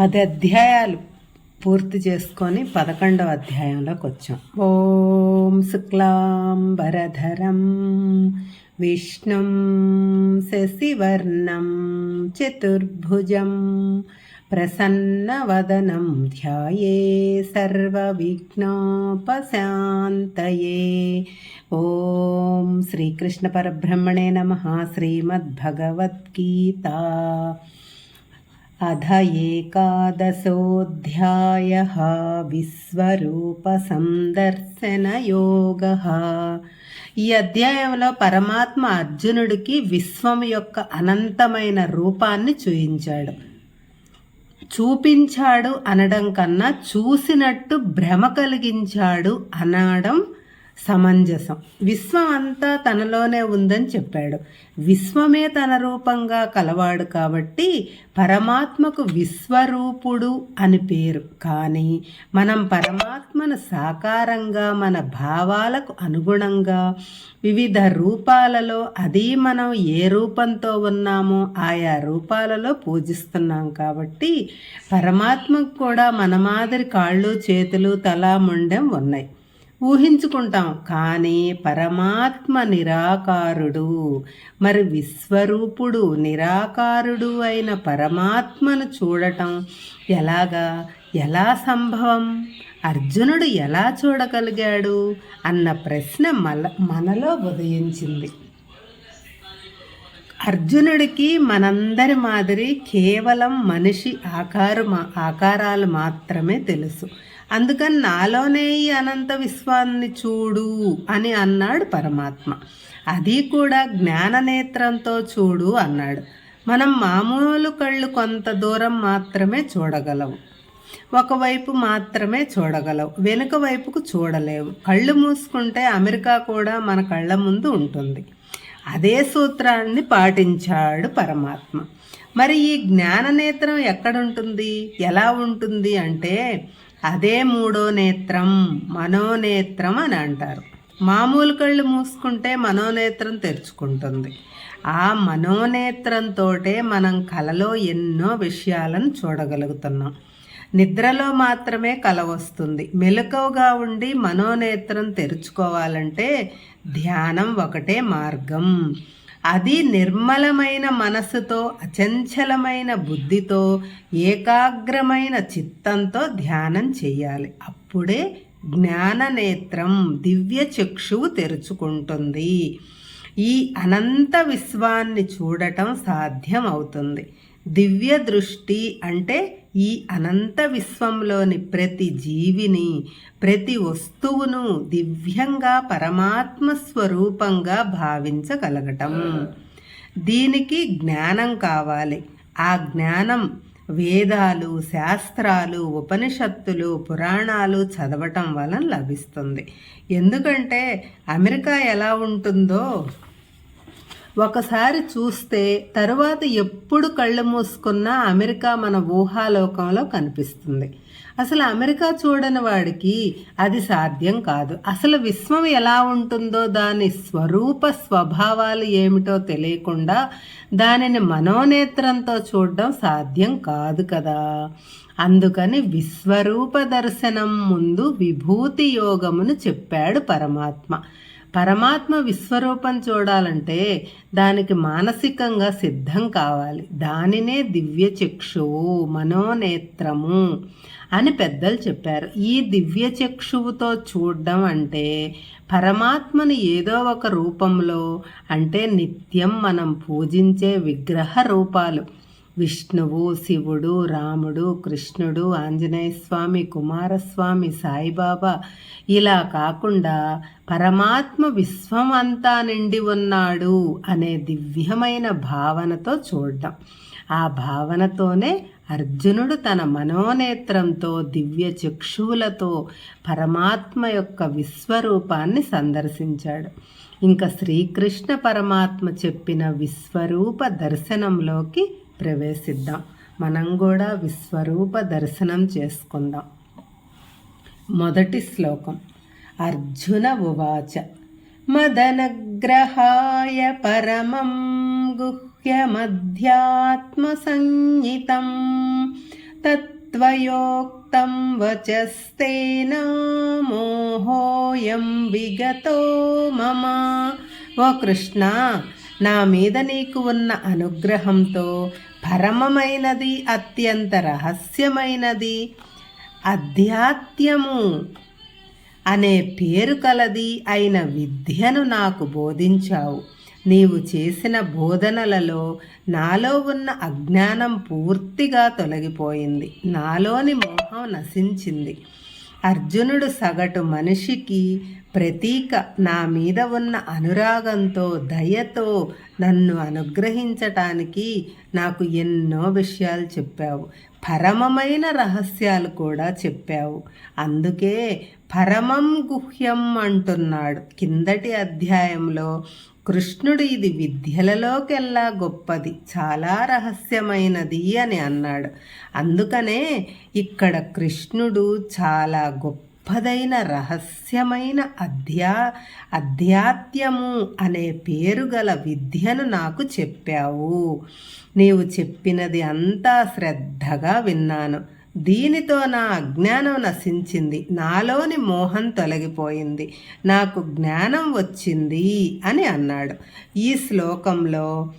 పది అధ్యాయాలు పూర్తి చేసుకొని పదకొండవ అధ్యాయంలోకి వచ్చాం. ఓం శుక్లాంబరధరం విష్ణుం శశివర్ణం చతుర్భుజం ప్రసన్నవదనం ధ్యాయే సర్వవిఘ్నోపశాంతయే. ఓం శ్రీకృష్ణ పరబ్రహ్మణే నమ శ్రీమద్భగవద్గీతా. అధ ఏకాదశోऽధ్యాయः విశ్వరూపసందర్శనయోగ ఈ అధ్యాయంలో పరమాత్మ అర్జునుడికి విశ్వం యొక్క అనంతమైన రూపాన్ని చూయించాడు చూపించాడు అనడం కన్నా చూసినట్టు భ్రమ కలిగించాడు అనడం సమంజసం. విశ్వం అంతా తనలోనే ఉందని చెప్పాడు. విశ్వమే తన రూపంగా కలవాడు కాబట్టి పరమాత్మకు విశ్వరూపుడు అని పేరు. కానీ మనం పరమాత్మను సాకారంగా మన భావాలకు అనుగుణంగా వివిధ రూపాలలో అది మనం ఏ రూపంతో ఉన్నామో ఆయా రూపాలలో పూజిస్తున్నాం కాబట్టి పరమాత్మకు కూడా మన మాదిరి కాళ్ళు చేతులు తల ముండెం ఉన్నాయి. ఊహించుకుంటాం. కానీ పరమాత్మ నిరాకారుడు మరి విశ్వరూపుడు నిరాకారుడు అయిన పరమాత్మను చూడటం ఎలాగా? ఎలా సంభవం? అర్జునుడు ఎలా చూడగలిగాడు? అన్న ప్రశ్న మల మనలో ఉదయించింది. అర్జునుడికి మనందరి మాదిరి కేవలం మనిషి ఆకారు ఆకారాలు మాత్రమే తెలుసు. అందుకని నాలోనే ఈ అనంత విశ్వాన్ని చూడు అని అన్నాడు పరమాత్మ. అది కూడా జ్ఞాననేత్రంతో చూడు అన్నాడు. మనం మామూలు కళ్ళు కొంత దూరం మాత్రమే చూడగలవు. ఒకవైపు మాత్రమే చూడగలవు. వెనుక వైపుకు చూడలేవు. కళ్ళు మూసుకుంటే అమెరికా కూడా మన కళ్ళ ముందు ఉంటుంది. అదే సూత్రాన్ని పాటించాడు పరమాత్మ. మరి ఈ జ్ఞాననేత్రం ఎక్కడుంటుంది? ఎలా ఉంటుంది అంటే అదే మూడో నేత్రం మనోనేత్రం అని అంటారు. మామూలు కళ్ళు మూసుకుంటే మనోనేత్రం తెరుచుకుంటుంది. ఆ మనోనేత్రంతో మనం కలలో ఎన్నో విషయాలను చూడగలుగుతున్నాం. నిద్రలో మాత్రమే కల వస్తుంది. మెలకువగా ఉండి మనోనేత్రం తెరుచుకోవాలంటే ధ్యానం ఒకటే మార్గం. అది నిర్మలమైన మనసుతో అచంచలమైన బుద్ధితో ఏకాగ్రమైన చిత్తంతో ధ్యానం చేయాలి. అప్పుడే జ్ఞాననేత్రం దివ్య చక్షువు తెరుచుకుంటుంది. ఈ అనంత విశ్వాన్ని చూడటం సాధ్యం అవుతుంది దివ్య దృష్టి అంటే ఈ అనంత విశ్వంలోని ప్రతి జీవిని ప్రతి వస్తువును దివ్యంగా పరమాత్మ స్వరూపంగా భావించగలగటం దీనికి జ్ఞానం కావాలి. ఆ జ్ఞానం వేదాలు శాస్త్రాలు ఉపనిషత్తులు పురాణాలు చదవటం వలన లభిస్తుంది. ఎందుకంటే అమెరికా ఎలా ఉంటుందో ఒకసారి చూస్తే తరువాత ఎప్పుడు కళ్ళు మూసుకున్నా అమెరికా మన ఊహాలోకంలో కనిపిస్తుంది. అసలు అమెరికా చూడని వాడికి అది సాధ్యం కాదు. అసలు విశ్వం ఎలా ఉంటుందో దాని స్వరూప స్వభావాలు ఏమిటో తెలియకుండా దానిని మనోనేత్రంతో చూడడం సాధ్యం కాదు కదా. అందుకని విశ్వరూప దర్శనం ముందు విభూతి యోగమును చెప్పాడు పరమాత్మ. పరమాత్మ విశ్వరూపం చూడాలంటే దానికి మానసికంగా సిద్ధం కావాలి. దానినే దివ్య చక్షువు మనోనేత్రము అని పెద్దలు చెప్పారు. ఈ దివ్య చక్షువుతో చూడడం అంటే పరమాత్మను ఏదో ఒక రూపంలో అంటే నిత్యం మనం పూజించే విగ్రహ రూపాలు. విష్ణువు శివుడు రాముడు కృష్ణుడు ఆంజనేయ స్వామి కుమారస్వామి సాయిబాబా. ఇలా కాకుండా పరమాత్మ విశ్వం అంతా నిండి ఉన్నాడు అనే దివ్యమైన భావనతో చూడడం. ఆ భావనతోనే అర్జునుడు తన మనోనేత్రంతో దివ్య చక్షువులతో పరమాత్మ యొక్క విశ్వరూపాన్ని సందర్శించాడు. ఇంకా శ్రీకృష్ణ పరమాత్మ చెప్పిన విశ్వరూప దర్శనంలోకి ప్రవేశిద్దాం. మనం కూడా విశ్వరూప దర్శనం చేసుకుందాం. మొదటి శ్లోకం. అర్జున ఉవాచ మదనగ్రహాయ పరమం గుహ్యమధ్యాత్మసంహితం తత్వయోక్తం వచస్తేన మోహోయం విగతో మమ. ఓ కృష్ణ నా మీద నీకు ఉన్న అనుగ్రహంతో పరమమైనది అత్యంత రహస్యమైనది. అధ్యాత్యము అనే పేరు కలది అయిన విద్యను నాకు బోధించావు. నీవు చేసిన బోధనలలో నాలో ఉన్న అజ్ఞానం పూర్తిగా తొలగిపోయింది. నాలోని మోహం నశించింది. అర్జునుడు సగటు మనిషికి ప్రతీక నా మీద ఉన్న అనురాగంతో దయతో నన్ను అనుగ్రహించటానికి నాకు ఎన్నో విషయాలు చెప్పావు. పరమమైన రహస్యాలు కూడా చెప్పావు. అందుకే పరమం గుహ్యం అంటున్నాడు. కిందటి అధ్యాయంలో కృష్ణుడు ఇది విద్యలలోకెల్లా గొప్పది చాలా రహస్యమైనది అని అన్నాడు. అందుకనే ఇక్కడ కృష్ణుడు చాలా గొప్ప గొప్పదైన రహస్యమైన అధ్యా అధ్యాత్యము అనే పేరు గల విద్యను నాకు చెప్పావు. నీవు చెప్పినది అంతా శ్రద్ధగా విన్నాను. దీనితో నా అజ్ఞానం నశించింది. నాలోని మోహం తొలగిపోయింది. నాకు జ్ఞానం వచ్చింది అని అన్నాడు. ఈ శ్లోకంలో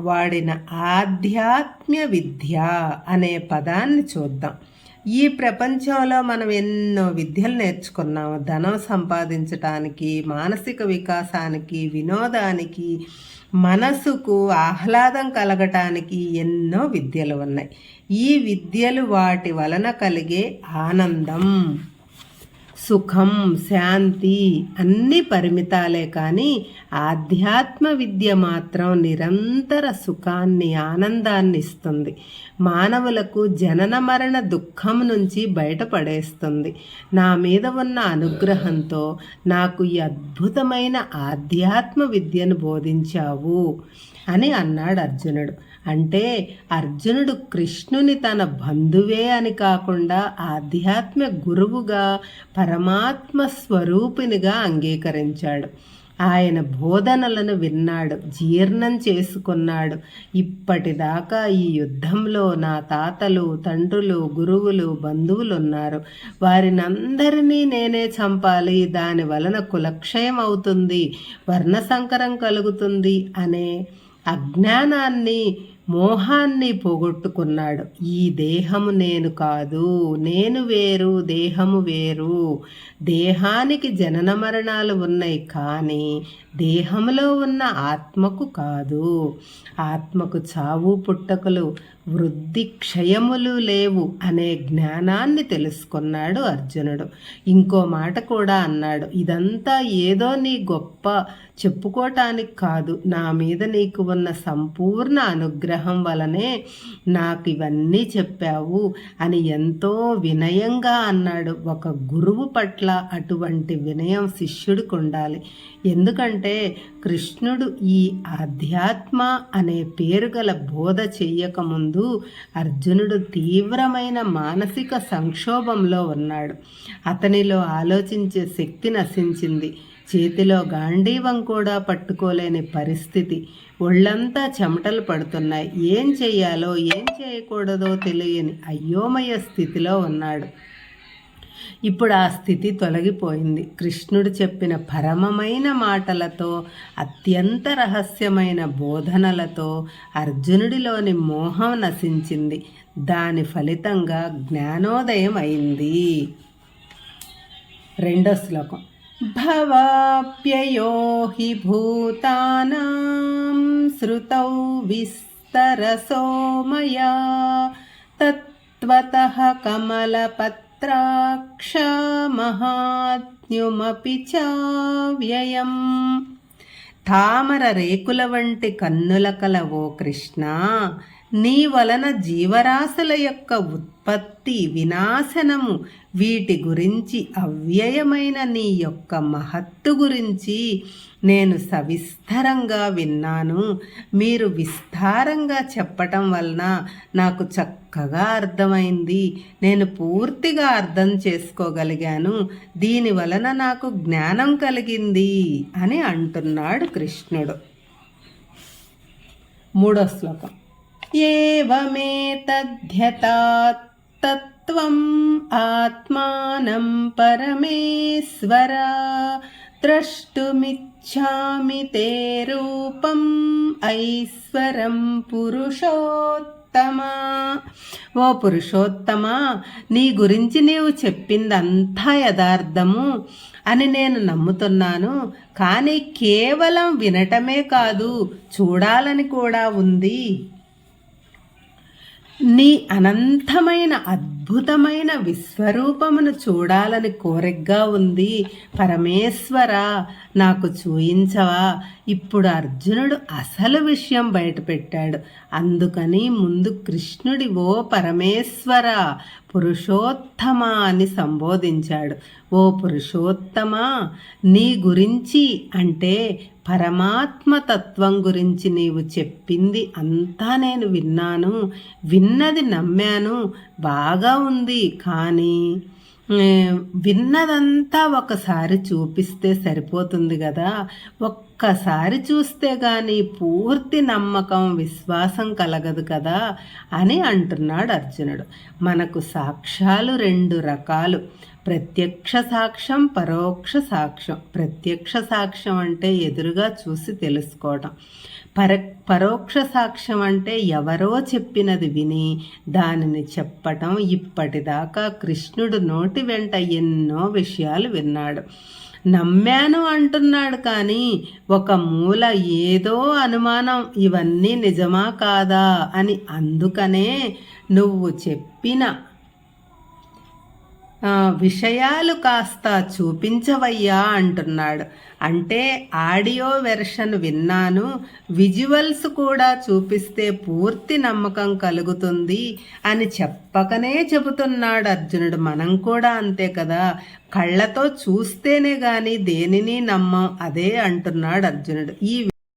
వాడిన ఆధ్యాత్మ్య విద్య అనే పదాన్ని చూద్దాం. ఈ ప్రపంచంలో మనం ఎన్నో విద్యలు నేర్చుకున్నాము. ధనం సంపాదించటానికి మానసిక వికాసానికి వినోదానికి మనసుకు ఆహ్లాదం కలగటానికి ఎన్నో విద్యలు ఉన్నాయి. ఈ విద్యలు వాటి వలన కలిగే ఆనందం. సుఖం శాంతి అన్ని పరిమితాలే కానీ ఆధ్యాత్మ విద్య మాత్రం నిరంతర సుఖాన్ని ఆనందాన్ని ఇస్తుంది. మానవులకు జనన మరణ దుఃఖం నుంచి బయటపడేస్తుంది. నా మీద ఉన్న అనుగ్రహంతో నాకు ఈ అద్భుతమైన ఆధ్యాత్మ విద్యను బోధించావు అని అన్నాడు అర్జునుడు. అంటే అర్జునుడు కృష్ణుని తన బంధువే అని కాకుండా ఆధ్యాత్మ గురువుగా పరమాత్మ స్వరూపినిగా అంగీకరించాడు. ఆయన బోధనలను విన్నాడు జీర్ణం చేసుకున్నాడు. ఇప్పటిదాకా ఈ యుద్ధంలో నా తాతలు తండ్రులు గురువులు బంధువులు ఉన్నారు వారిని అందరినీ నేనే చంపాలి దాని వలన కులక్షయం అవుతుంది వర్ణ సంకరం కలుగుతుంది అనే అజ్ఞానాన్ని మోహాన్ని పోగొట్టుకున్నాడు. ఈ దేహము నేను కాదు నేను వేరు దేహము వేరు. దేహానికి జనన మరణాలు ఉన్నాయి కానీ దేహంలో ఉన్న ఆత్మకు కాదు. ఆత్మకు చావు పుట్టకలు వృద్ధి క్షయములు లేవు అనే జ్ఞానాన్ని తెలుసుకున్నాడు అర్జునుడు. ఇంకో మాట కూడా అన్నాడు ఇదంతా ఏదో నీ గొప్ప చెప్పుకోవటానికి కాదు. నా మీద నీకు ఉన్న సంపూర్ణ అనుగ్రహం వలనే నాకు ఇవన్నీ చెప్పావు అని ఎంతో వినయంగా అన్నాడు. ఒక గురువు పట్ల అటువంటి వినయం శిష్యుడికి ఉండాలి. ఎందుకంటే కృష్ణుడు ఈ ఆధ్యాత్మ అనే పేరు గల బోధ చెయ్యకముందు అర్జునుడు తీవ్రమైన మానసిక సంక్షోభంలో ఉన్నాడు. అతనిలో ఆలోచించే శక్తి నశించింది. చేతిలో గాంధీవం కూడా పట్టుకోలేని పరిస్థితి. ఒళ్ళంతా చెమటలు పడుతున్నాయి. ఏం చేయాలో ఏం చేయకూడదో తెలియని అయోమయ స్థితిలో ఉన్నాడు. ఇప్పుడు ఆ స్థితి తొలగిపోయింది. కృష్ణుడు చెప్పిన పరమమైన మాటలతో అత్యంత రహస్యమైన బోధనలతో అర్జునుడిలోని మోహం నశించింది. దాని ఫలితంగా జ్ఞానోదయం అయింది రెండో శ్లోకం. భవాప్యయో హి భూతానాం శృతౌ విస్తరసో మయా తత్వతః కమలపత్ చావ్యయం తామర రేకుల వంటి కన్నుల కల ఓ కృష్ణ నీ వలన జీవరాశుల యొక్క ఉత్పత్తి వినాశనము. వీటి గురించి అవ్యయమైన నీ యొక్క మహత్తు గురించి నేను సవిస్తరంగా విన్నాను. మీరు విస్తారంగా చెప్పటం వలన నాకు చక్కగా అర్థమైంది. నేను పూర్తిగా అర్థం చేసుకోగలిగాను. దీని వలన నాకు జ్ఞానం కలిగింది అని అంటున్నాడు కృష్ణుడు. మూడో శ్లోకం. ఏవమేతధ్యతాత్ తత్వం ఆత్మానం పరమేశ్వర. ద్రష్టుమిచ్ఛామి తే రూపం ఐశ్వరం పురుషోత్తమా. ఓ పురుషోత్తమా నీ గురించి నీవు చెప్పిందంతా యథార్థము అని నేను నమ్ముతున్నాను. కానీ కేవలం వినటమే కాదు చూడాలని కూడా ఉంది. నీ అనంతమైన అద్భుత అద్భుతమైన విశ్వరూపమును చూడాలని కోరికగా ఉంది. పరమేశ్వర నాకు చూయించవా? ఇప్పుడు అర్జునుడు అసలు విషయం బయటపెట్టాడు. అందుకని ముందు కృష్ణుడి ఓ పరమేశ్వర పురుషోత్తమ అని సంబోధించాడు. ఓ పురుషోత్తమ నీ గురించి అంటే పరమాత్మ తత్వం గురించి నీవు చెప్పింది అంతా నేను విన్నాను. విన్నది నమ్మాను. బాగా ఉంది. కానీ విన్నదంతా ఒకసారి చూపిస్తే సరిపోతుంది కదా ఒక్కసారి చూస్తే కానీ పూర్తి నమ్మకం విశ్వాసం కలగదు కదా అని అంటున్నాడు అర్జునుడు. మనకు సాక్ష్యాలు రెండు రకాలు. ప్రత్యక్ష సాక్ష్యం పరోక్ష సాక్ష్యం ప్రత్యక్ష సాక్ష్యం అంటే ఎదురుగా చూసి తెలుసుకోవటం. పర పరోక్ష సాక్ష్యం అంటే ఎవరో చెప్పినది విని దానిని చెప్పటం ఇప్పటిదాకా కృష్ణుడు నోటి వెంట ఎన్నో విషయాలు విన్నాడు. నమ్మాను అంటున్నాడు కానీ ఒక మూల ఏదో అనుమానం ఇవన్నీ నిజమా కాదా అని అందుకనే నువ్వు చెప్పిన విషయాలు కాస్త చూపించవయ్యా అంటున్నాడు. అంటే ఆడియో వెర్షన్ విన్నాను. విజువల్స్ కూడా చూపిస్తే పూర్తి నమ్మకం కలుగుతుంది అని చెప్పకనే చెబుతున్నాడు అర్జునుడు. మనం కూడా అంతే కదా. కళ్ళతో చూస్తేనే గాని దేనిని నమ్మం. అదే అంటున్నాడు అర్జునుడు. ఈ